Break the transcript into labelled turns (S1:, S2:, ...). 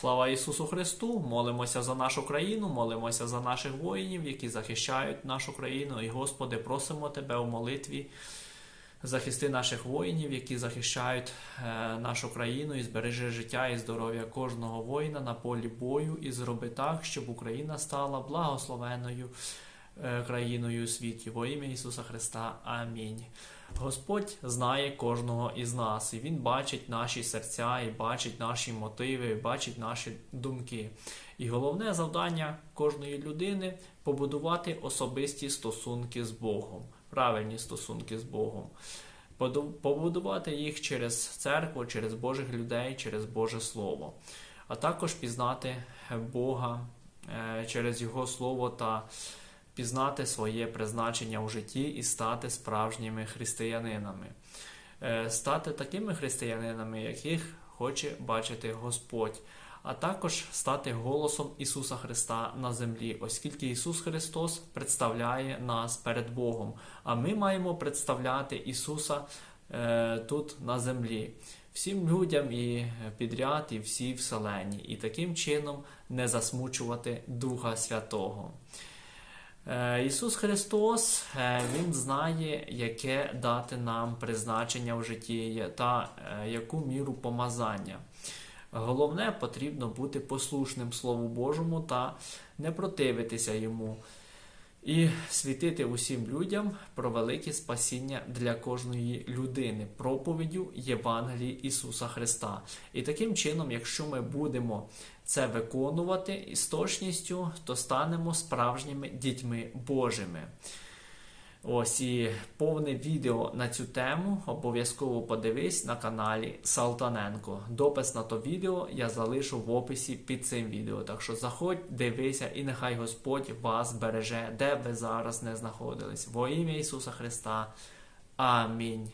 S1: Слава Ісусу Христу! Молимося за нашу країну, молимося за наших воїнів, які захищають нашу країну. І, Господи, просимо Тебе у молитві. Захисти наших воїнів, які захищають е, нашу країну і збережи життя і здоров'я кожного воїна на полі бою, і зроби так, щоб Україна стала благословенною е, країною у світі. Во ім'я Ісуса Христа. Амінь. Господь знає кожного із нас, і Він бачить наші серця, і бачить наші мотиви, і бачить наші думки. І головне завдання кожної людини побудувати особисті стосунки з Богом, правильні стосунки з Богом. Побудувати їх через церкву, через Божих людей, через Боже Слово, а також пізнати Бога е, через Його Слово та пізнати своє призначення у житті і стати справжніми християнинами, Е, стати такими християнинами, яких хоче бачити Господь, а також стати голосом Ісуса Христа на землі, оскільки Ісус Христос представляє нас перед Богом, а ми маємо представляти Ісуса е, тут на землі. Всім людям і підряд, і всій вселенні, і таким чином не засмучувати Духа Святого. Е, Ісус Христос е, Він знає, яке дати нам призначення в житті та е, яку міру помазання. Головне, потрібно бути послушним Слову Божому та не противитися йому і світити усім людям про велике спасіння для кожної людини, проповіддю Євангелії Ісуса Христа. І таким чином, якщо ми будемо це виконувати із точністю, то станемо справжніми дітьми Божими. Ось і повне відео на цю тему обов'язково подивись на каналі Салтаненко. Допис на то відео я залишу в описі під цим відео. Так що заходь, дивися, і нехай Господь вас береже, де б ви зараз не знаходились. Во ім'я Ісуса Христа. Амінь.